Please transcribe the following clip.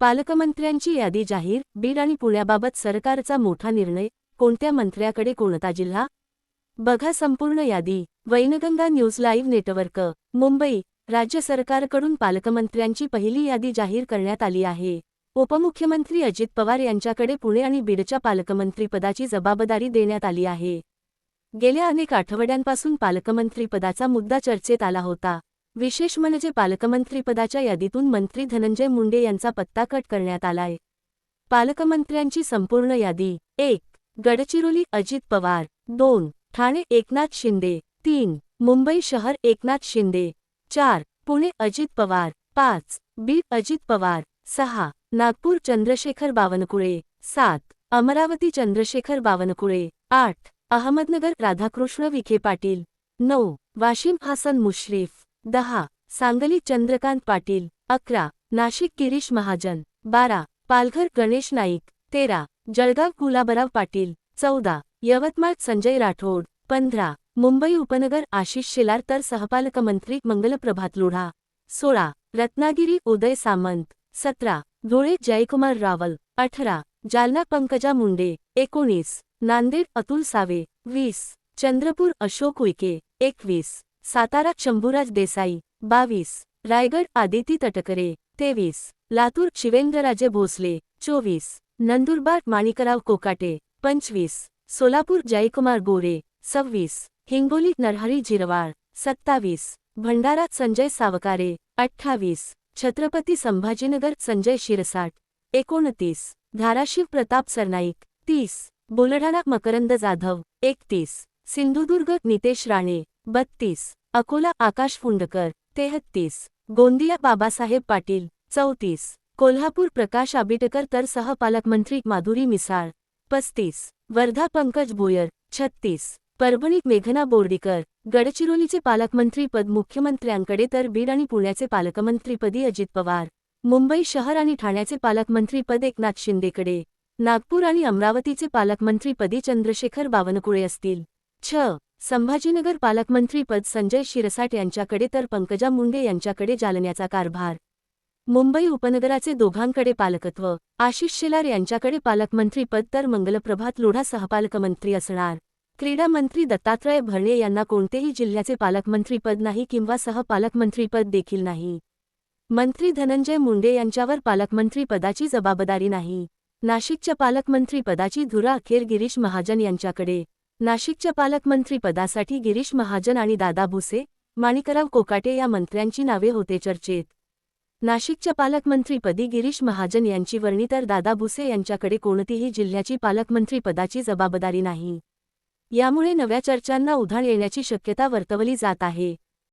पालकमंत्र्यांची यादी जाहीर बीड आणि पुण्याबाबत सरकारचा मोठा निर्णय कोणत्या मंत्र्याकडे कोणता जिल्हा? बघा संपूर्ण यादी Wainganga news live network Mumbai राज्य सरकारकडून पालकमंत्र्यांची पहिली यादी जाहीर करण्यात आली आहे. उपमुख्यमंत्री अजित पवार यांच्याकडे पुणे आणि बीडच्या पालकमंत्रीपदाची जबाबदारी देण्यात आली आहे. गेल्या अनेक आठवड्यांपासून पालकमंत्रीपदाचा मुद्दा चर्चेत आला होता. विशेष म्हणजे पालकमंत्रीपदाच्या यादीतून मंत्री धनंजय मुंडे यांचा पत्ता कट करण्यात आलाय पालकमंत्र्यांची संपूर्ण यादी एक गडचिरोली अजित पवार दोन ठाणे एकनाथ शिंदे तीन मुंबई शहर एकनाथ शिंदे चार पुणे अजित पवार पाच बी अजित पवार सहा नागपूर चंद्रशेखर बावनकुळे सात अमरावती चंद्रशेखर बावनकुळे आठ अहमदनगर राधाकृष्ण विखे पाटील नऊ वाशिम हसन मुश्रीफ दहा. सांगली चंद्रकांत पाटील. अकरा. नाशिक गिरीश महाजन. बारा. पालघर गणेश नाईक. तेरा. जळगाव गुलाबराव पाटील. चौदा. यवतमाळ संजय राठोड. पंधरा. मुंबई उपनगर आशिष शेलार तर सहपालकमंत्री मंगलप्रभात लोढा. सोळा. रत्नागिरी उदय सामंत. सतरा. धुळे जयकुमार रावल. अठरा. जालना पंकजा मुंडे. एकोणीस. नांदेड अतुल सावे. वीस. चंद्रपूर अशोक उईके. एकवीस. सातारा शंभूराज देसाई बावीस. रायगड आदिती तटकरे तेवीस. लातूर शिवेंद्रराजे भोसले चोवीस. नंदुरबार माणिकराव कोकाटे पंचवीस. सोलापूर जयकुमार गोरे सव्वीस. हिंगोली नरहरी झिरवाळ सत्तावीस. भंडारा संजय सावकारे अठ्ठावीस. छत्रपती संभाजीनगर संजय शिरसाट एकोणतीस. धाराशिव प्रताप सरनाईक तीस. बुलढाणा मकरंद जाधव एकतीस. सिंधुदुर्ग नितेश राणे बत्तीस. अकोला आकाश फुंडकर तेहत्तीस. गोंदिया बाबासाहेब पाटील चौतीस. कोल्हापूर प्रकाश आबिटकर तर सहपालकमंत्री माधुरी मिसाळ पस्तीस. वर्धा पंकज भोयर छत्तीस. परभणीत मेघना बोर्डीकर गडचिरोलीचे पालकमंत्रीपद मुख्यमंत्र्यांकडे तर बीड आणि पुण्याचे पालकमंत्रीपदी अजित पवार. मुंबई शहर आणि ठाण्याचे पालकमंत्रीपद एकनाथ शिंदेकडे. नागपूर आणि अमरावतीचे पालकमंत्रीपदी चंद्रशेखर बावनकुळे असतील. छ. संभाजीनगर पालकमंत्रीपद संजय शिरसाट यांच्याकडे तर पंकजा मुंडे यांच्याकडे जालन्याचा कारभार. मुंबई उपनगराचे दोघांकडे पालकत्व. आशिष शेलार यांच्याकडे पालकमंत्रीपद तर मंगलप्रभात लोढा सहपालकमंत्री असणार. क्रीडा मंत्री दत्तात्रय भरणे यांना कोणतेही जिल्ह्याचे पालकमंत्रीपद नाही किंवा सहपालकमंत्रीपद देखील नाही. मंत्री धनंजय मुंडे यांच्यावर पालकमंत्रीपदाची जबाबदारी नाही. नाशिकच्या पालकमंत्रीपदाची धुरा अखेर गिरीश महाजन यांच्याकडे. नाशिकच्या पालकमंत्रीपदासाठी गिरीश महाजन आणि दादा भुसे माणिकराव कोकाटे या मंत्र्यांची नावे होते चर्चेत. नाशिकच्या पालकमंत्रीपदी गिरीश महाजन यांची वर्णी तर दादा भुसे यांच्याकडे कोणतीही जिल्ह्याची पालकमंत्रीपदाची जबाबदारी नाही. यामुळे नव्या चर्चांना उधाण येण्याची शक्यता वर्तवली जात आहे.